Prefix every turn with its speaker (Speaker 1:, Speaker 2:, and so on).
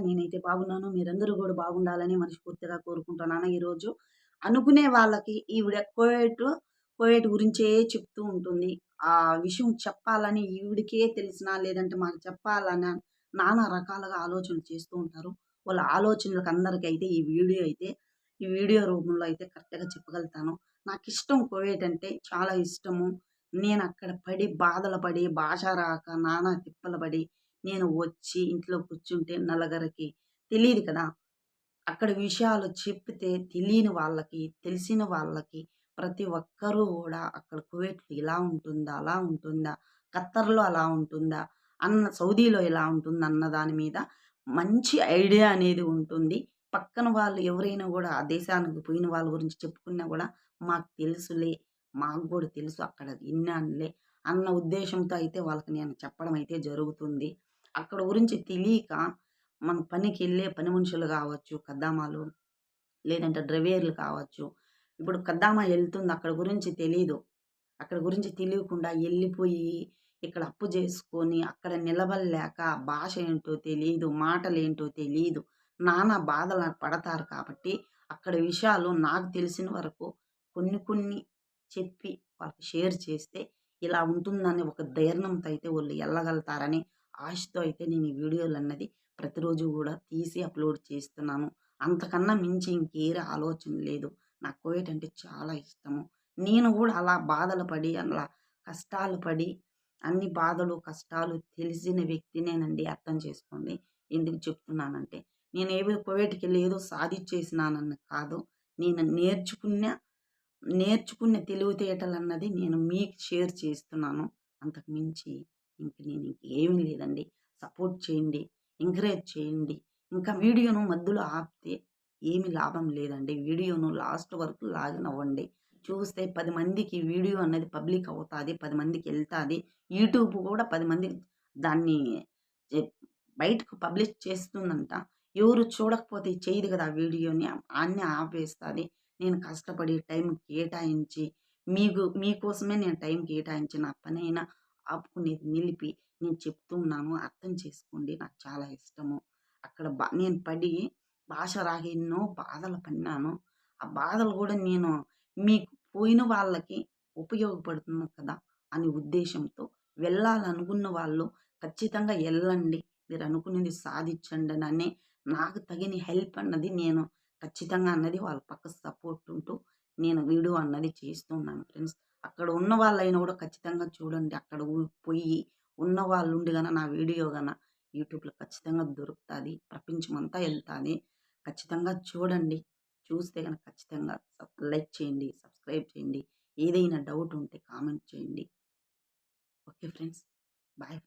Speaker 1: నేనైతే బాగున్నాను. మీరందరూ కూడా బాగుండాలని మనస్ఫూర్తిగా కోరుకుంటున్నాను. ఈరోజు అనుకునే వాళ్ళకి ఈవిడ కోయేటు, కోయేటు గురించే చెప్తూ ఉంటుంది. ఆ విషయం చెప్పాలని ఈవిడికే తెలిసినా, లేదంటే మాకు చెప్పాలని నానా రకాలుగా ఆలోచనలు చేస్తూ ఉంటారు. వాళ్ళ ఆలోచనలకు అందరికీ అయితే ఈ వీడియో అయితే, ఈ వీడియో రూపంలో అయితే కరెక్ట్‌గా చెప్పగలుగుతాను. నాకు ఇష్టం కోయేట్ అంటే చాలా ఇష్టము. నేను అక్కడ పడి, బాధలు పడి, భాష రాక, నానా తిప్పలు పడి, నేను వచ్చి ఇంట్లో కూర్చుంటే నలుగురికి తెలియదు కదా! అక్కడ విషయాలు చెప్తే తెలియని వాళ్ళకి, తెలిసిన వాళ్ళకి ప్రతి ఒక్కరూ కూడా అక్కడ కువైట్‌లో ఇలా ఉంటుందా? అలా ఉంటుందా? ఖత్తర్‌లో అలా ఉంటుందా? అన్న సౌదీలో ఇలా ఉంటుందన్న దాని మీద మంచి ఐడియా అనేది ఉంటుంది. పక్కన వాళ్ళు ఎవరైనా కూడా ఆ దేశానికి పోయిన వాళ్ళ గురించి చెప్పుకున్నా కూడా మాకు తెలుసులే, మాకు కూడా తెలుసు అక్కడ విన్నానులే అన్న ఉద్దేశంతో అయితే వాళ్ళకి నేను చెప్పడం అయితే జరుగుతుంది. అక్కడ గురించి తెలియక మన పనికెళ్ళే పని మనుషులు కావచ్చు కద్దామాలు లేదంటే డ్రైవర్లు కావచ్చు. ఇప్పుడు కద్దామ వెళ్తుంది అక్కడ గురించి తెలీదు. అక్కడ గురించి తెలియకుండా వెళ్ళిపోయి ఇక్కడ అప్పు చేసుకొని అక్కడ నిలబడలేక భాష ఏంటో తెలీదు, మాటలేంటో తెలియదు నానా బాధలు పడతారు కాబట్టి అక్కడ విషయాలు నాకు తెలిసిన వరకు కొన్ని కొన్ని చెప్పి వాళ్ళకి షేర్ చేస్తే ఇలా ఉంటుందని ఒక ధైర్యంతో అయితే వాళ్ళు వెళ్ళగలుగుతారని ఆశతో అయితే నేను ఈ వీడియోలు అన్నది ప్రతిరోజు కూడా తీసి అప్‌లోడ్ చేస్తున్నాను. అంతకన్నా మించి ఇంకేరే ఆలోచన లేదు. నాకు కోయట్ అంటే చాలా ఇష్టము. నేను కూడా అలా బాధలు పడి, అలా కష్టాలు పడి, అన్ని బాధలు, కష్టాలు తెలిసిన వ్యక్తినేనండి అర్థం చేసుకోండి. ఎందుకు చెప్తున్నానంటే, నేను ఏదో వెళ్ళి ఏదో సాధించేసినానని కాదు. నేను నేర్చుకున్న, నేర్చుకున్న తెలివితేటలన్నది నేను మీకు షేర్ చేస్తున్నాను. అంతకు మించి ఇంక నేను ఇంకేమీ లేదండి. సపోర్ట్ చేయండి. ఎంకరేజ్ చేయండి. ఇంకా వీడియోను మధ్యలో ఆపితే ఏమి లాభం లేదండి. వీడియోను లాస్ట్ వరకు లాగనవ్వండి. చూస్తే పది మందికి వీడియో అనేది పబ్లిక్ అవుతుంది పది మందికి వెళ్తుంది యూట్యూబ్ కూడా పది మందికి దాన్ని బయటకు పబ్లిష్ చేస్తుందంట. ఎవరు చూడకపోతే చేయదు కదా ఆ వీడియోని. అన్నీ ఆపేస్తుంది నేను కష్టపడి టైం కేటాయించి మీకు మీకోసమే నేను టైం కేటాయించి నా పనైనా ఆపుకునేది నిలిపి నేను చెప్తున్నాను. అర్థం చేసుకోండి. నాకు చాలా ఇష్టము. అక్కడ బా నేను పడి భాష రాక ఎన్నో బాధలు పడినాను. ఆ బాధలు కూడా నేను మీకు పోయిన వాళ్ళకి ఉపయోగపడుతుంది కదా! అనే ఉద్దేశంతో వెళ్ళాలనుకున్న వాళ్ళు ఖచ్చితంగా వెళ్ళండి మీరు అనుకునేది సాధించండి అని నాకు తగిన హెల్ప్ అన్నది నేను ఖచ్చితంగా అన్నది వాళ్ళ పక్క సపోర్ట్ ఉంటూ నేను వీడియో అన్నది చేస్తున్నాను ఫ్రెండ్స్. అక్కడ ఉన్న వాళ్ళైనా కూడా ఖచ్చితంగా చూడండి. అక్కడ పోయి ఉన్న వాళ్ళుండి గాన నా వీడియో కన్నా యూట్యూబ్‌లో ఖచ్చితంగా దొరుకుతాది. ప్రపంచమంతా వెళ్తుంది ఖచ్చితంగా చూడండి. చూస్తే కనుక ఖచ్చితంగా సబ్ లైక్ చేయండి, సబ్స్క్రైబ్ చేయండి. ఏదైనా డౌట్ ఉంటే కామెంట్ చేయండి. Okay friends. బాయ్.